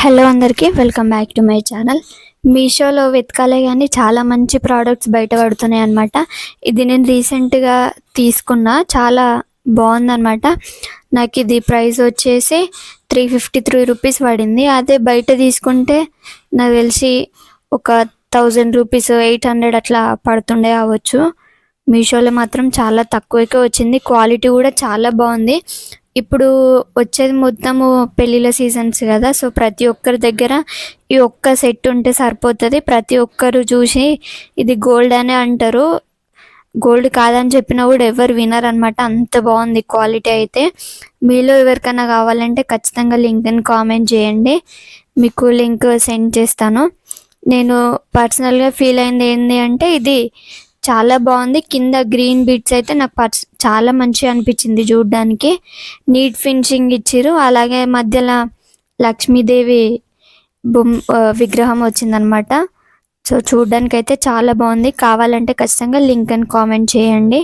Hello అందరికీ welcome back to my channel. మీషోలో వెతకాలే కానీ చాలా మంచి ప్రోడక్ట్స్ బయట పడుతున్నాయి అనమాట ఇది నేను రీసెంట్గా తీసుకున్నా చాలా బాగుందనమాట నాకు ఇది ప్రైస్ వచ్చేసి త్రీ ఫిఫ్టీ త్రీ రూపీస్ పడింది. అదే బయట తీసుకుంటే నాకు తెలిసి ఒక థౌజండ్ రూపీస్ ఎయిట్ హండ్రెడ్ అట్లా పడుతుండే అవ్వచ్చు. మీషోలో మాత్రం చాలా తక్కువకే వచ్చింది. క్వాలిటీ కూడా చాలా బాగుంది. ఇప్పుడు వచ్చేది మొత్తము పెళ్ళిళ్ళ సీజన్స్ కదా. సో ప్రతి ఒక్కరి దగ్గర ఈ ఒక్క సెట్ ఉంటే సరిపోతుంది. ప్రతి ఒక్కరు చూసి ఇది గోల్డ్ అనే అంటారు. గోల్డ్ కాదని చెప్పినా కూడా ఎవరు వినరు అనమాట అంత బాగుంది క్వాలిటీ అయితే. మీలో ఎవరికైనా కావాలంటే ఖచ్చితంగా లింక్ని కామెంట్ చేయండి. మీకు లింక్ సెండ్ చేస్తాను. నేను పర్సనల్గా ఫీల్ అయింది ఏంటి అంటే ఇది చాలా బాగుంది. కింద గ్రీన్ బీట్స్ అయితే నాకు పర్స్ చాలా మంచిగా అనిపించింది చూడడానికి. నీట్ ఫినిషింగ్ ఇచ్చిర్రు. అలాగే మధ్యలో లక్ష్మీదేవి బొమ్మ విగ్రహం వచ్చిందనమాట. సో చూడడానికి అయితే చాలా బాగుంది. కావాలంటే ఖచ్చితంగా లింక్ అని కామెంట్ చేయండి.